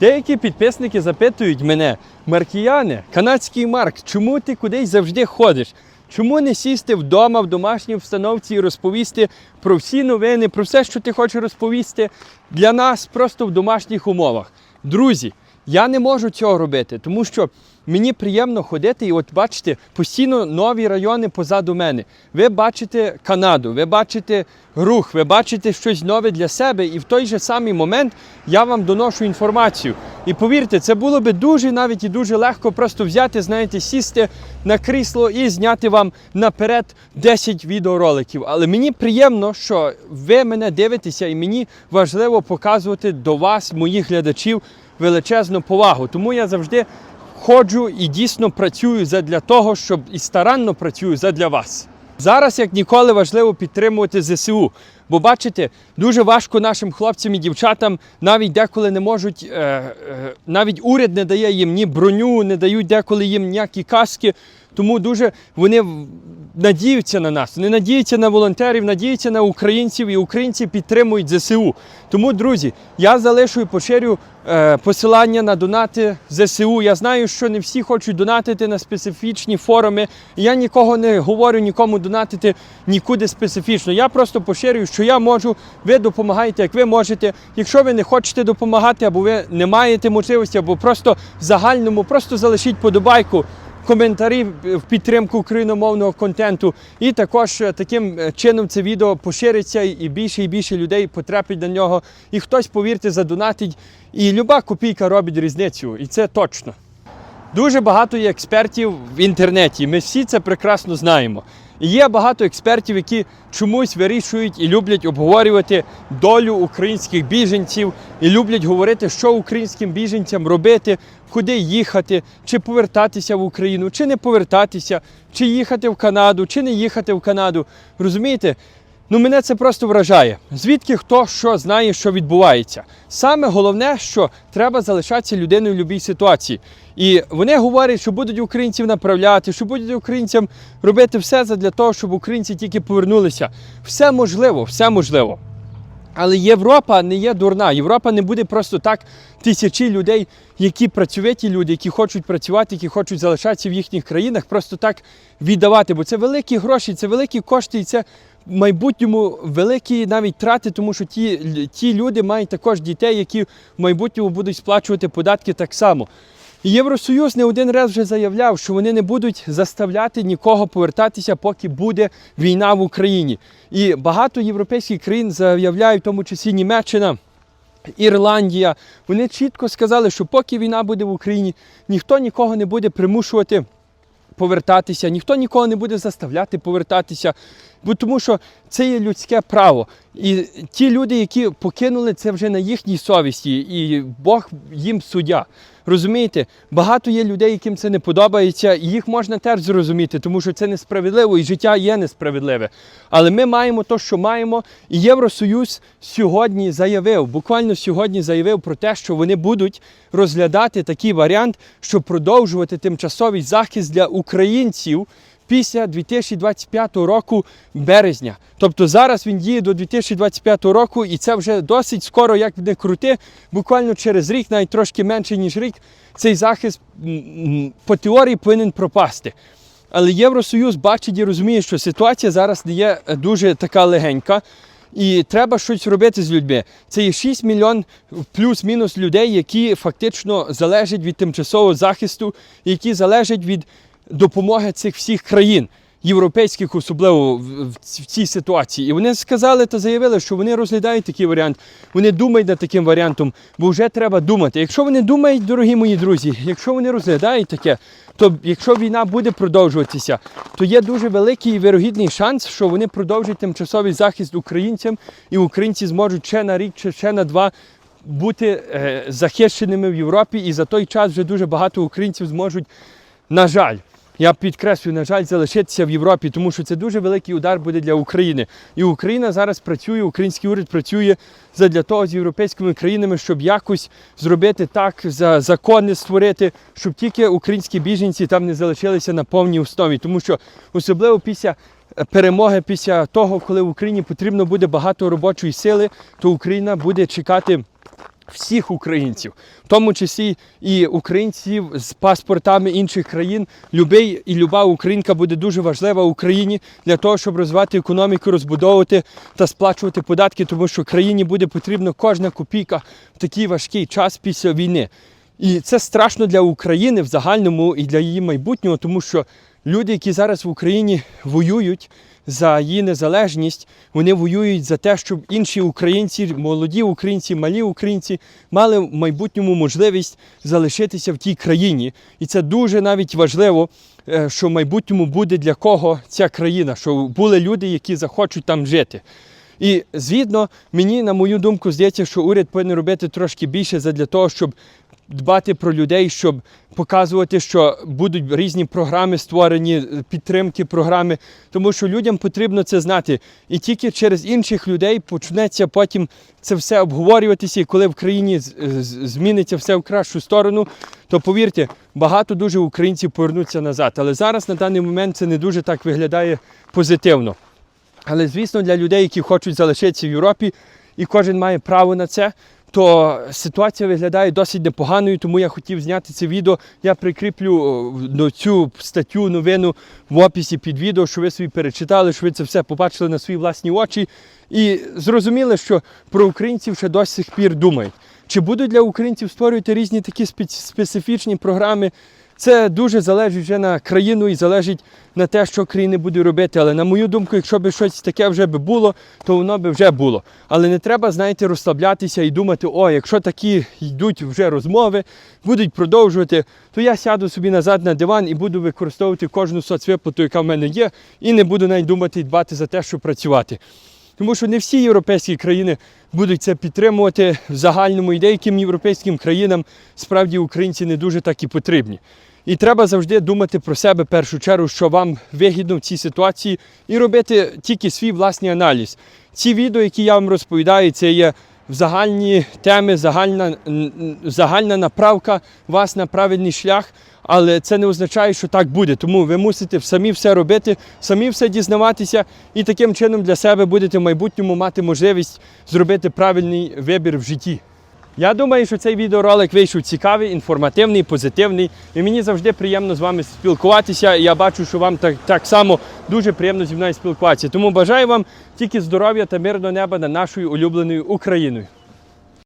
Деякі підписники запитують мене, Маркіяне, канадський Марк, чому ти кудись завжди ходиш? Чому не сісти вдома в домашній встановці і розповісти про всі новини, про все, що ти хочеш розповісти для нас просто в домашніх умовах? Друзі, я не можу цього робити, тому що мені приємно ходити і от бачите, постійно нові райони позаду мене. Ви бачите Канаду, ви бачите рух, ви бачите щось нове для себе, і в той же самий момент я вам доношу інформацію. І повірте, це було би дуже навіть і дуже легко просто взяти, знаєте, сісти на крісло і зняти вам наперед 10 відеороликів. Але мені приємно, що ви мене дивитеся, і мені важливо показувати до вас, моїх глядачів, величезну повагу. Тому я завжди ходжу і дійсно працюю задля того, щоб і старанно працюю задля вас. Зараз, як ніколи, важливо підтримувати ЗСУ. Бо бачите, дуже важко нашим хлопцям і дівчатам навіть деколи не можуть, е, е, навіть уряд не дає їм ні броню, не дають деколи їм ніякі каски. Тому дуже вони надіються на нас, вони надіються на волонтерів, надіються на українців, і українці підтримують ЗСУ. Тому, друзі, я залишу і поширю е, посилання на донати ЗСУ. Я знаю, що не всі хочуть донатити на специфічні форуми. Я нікого не говорю нікому донатити нікуди специфічно. Я просто поширюю, що я можу. Ви допомагаєте, як ви можете. Якщо ви не хочете допомагати, або ви не маєте можливості, або просто в загальному, просто залишіть подобайку коментарі в підтримку україномовного контенту. І також е, таким е, чином це відео пошириться і більше і більше людей потрапить на нього. І хтось, повірте, задонатить. І люба копійка робить різницю. І це точно. Дуже багато є експертів в інтернеті. Ми всі це прекрасно знаємо. Є багато експертів, які чомусь вирішують і люблять обговорювати долю українських біженців, і люблять говорити, що українським біженцям робити, куди їхати, чи повертатися в Україну, чи не повертатися, чи їхати в Канаду, чи не їхати в Канаду. Розумієте? Ну, мене це просто вражає. Звідки хто що знає, що відбувається. Саме головне, що треба залишатися людиною в будь-якій ситуації. І вони говорять, що будуть українців направляти, що будуть українцям робити все для того, щоб українці тільки повернулися. Все можливо, все можливо. Але Європа не є дурна. Європа не буде просто так тисячі людей, які працьовиті люди, які хочуть працювати, які хочуть залишатися в їхніх країнах, просто так віддавати. Бо це великі гроші, це великі кошти, і це в майбутньому великі навіть трати, тому що ті, ті люди мають також дітей, які в майбутньому будуть сплачувати податки так само. Євросоюз не один раз вже заявляв, що вони не будуть заставляти нікого повертатися, поки буде війна в Україні. І багато європейських країн заявляють, в тому числі Німеччина. Ірландія, вони чітко сказали, що поки війна буде в Україні, ніхто нікого не буде примушувати повертатися, ніхто нікого не буде заставляти повертатися, бо тому що це є людське право. І ті люди, які покинули це вже на їхній совісті, і Бог їм суддя. Розумієте, багато є людей, яким це не подобається, і їх можна теж зрозуміти, тому що це несправедливо, і життя є несправедливе. Але ми маємо те, що маємо. І Євросоюз сьогодні заявив, буквально сьогодні заявив про те, що вони будуть розглядати такий варіант, щоб продовжувати тимчасовий захист для українців. Після 2025 року березня. Тобто зараз він діє до 2025 року, і це вже досить скоро, як не крути, буквально через рік, навіть трошки менше, ніж рік, цей захист по теорії повинен пропасти. Але Євросоюз бачить і розуміє, що ситуація зараз не є е, дуже така легенька. І треба щось робити з людьми. Це є 6 мільйон плюс-мінус людей, які фактично залежать від тимчасового захисту, які залежать від допомоги цих всіх країн, європейських, особливо в, цій ситуації. І вони сказали та заявили, що вони розглядають такий варіант. Вони думають над таким варіантом, бо вже треба думати. Якщо вони думають, дорогі мої друзі, якщо вони розглядають таке, то якщо війна буде продовжуватися, то є дуже великий і вирогідний шанс, що вони продовжать тимчасовий захист українцям, і українці зможуть ще на рік чи ще на два бути е, захищеними в Європі. І за той час вже дуже багато українців зможуть, на жаль. Я підкреслюю, на жаль, залишитися в Європі, тому що це дуже великий удар буде для України. І Україна зараз працює, український уряд працює для того з європейськими країнами, щоб якось зробити так, за закони створити, щоб тільки українські біженці там не залишилися на повній основі. Тому що особливо після перемоги, після того, коли в Україні потрібно буде багато робочої сили, то Україна буде чекати всіх українців, в тому числі і українців з паспортами інших країн. Любий і люба українка буде дуже важлива Україні для того, щоб розвивати економіку, розбудовувати та сплачувати податки, тому що країні буде потрібна кожна копійка в такий важкий час після війни. І це страшно для України в загальному і для її майбутнього, тому що люди, які зараз в Україні воюють за її незалежність, вони воюють за те, щоб інші українці, молоді українці, малі українці мали в майбутньому можливість залишитися в тій країні. І це дуже навіть важливо, е, що в майбутньому буде для кого ця країна, що були люди, які захочуть там жити. І звідно, мені, на мою думку, здається, що уряд повинен робити трошки більше для того, щоб дбати про людей, щоб показувати, що будуть різні програми створені, підтримки програми, тому що людям потрібно це знати. І тільки через інших людей почнеться потім це все обговорюватися, і коли в країні зміниться все в кращу сторону, то повірте, багато дуже українців повернуться назад. Але зараз на даний момент це не дуже так виглядає позитивно. Але звісно, для людей, які хочуть залишитися в Європі, і кожен має право на це, то ситуація виглядає досить непоганою, тому я хотів зняти це відео. Я прикріплю о, до цю статтю, новину в описі під відео, що ви собі перечитали, що ви це все побачили на свої власні очі і зрозуміли, що про українців ще до сих пір думають. Чи будуть для українців створювати різні такі спец- специфічні програми? Це дуже залежить вже на країну і залежить на те, що країни будуть робити. Але на мою думку, якщо б щось таке вже би було, то воно би вже було. Але не треба, знаєте, розслаблятися і думати, о, якщо такі йдуть вже розмови, будуть продовжувати, то я сяду собі назад на диван і буду використовувати кожну соцвиплату, яка в мене є, і не буду навіть думати і дбати за те, щоб працювати. Тому що не всі європейські країни будуть це підтримувати в загальному, і деяким європейським країнам справді українці не дуже так і потрібні. І треба завжди думати про себе в першу чергу, що вам вигідно в цій ситуації, і робити тільки свій власний аналіз. Ці відео, які я вам розповідаю, це є загальні теми, загальна, загальна направка вас на правильний шлях. Але це не означає, що так буде. Тому ви мусите самі все робити, самі все дізнаватися, і таким чином для себе будете в майбутньому мати можливість зробити правильний вибір в житті. Я думаю, що цей відеоролик вийшов цікавий, інформативний, позитивний. І мені завжди приємно з вами спілкуватися. І я бачу, що вам так, так само дуже приємно зі мною спілкуватися. Тому бажаю вам тільки здоров'я та мирного неба над нашою улюбленою Україною.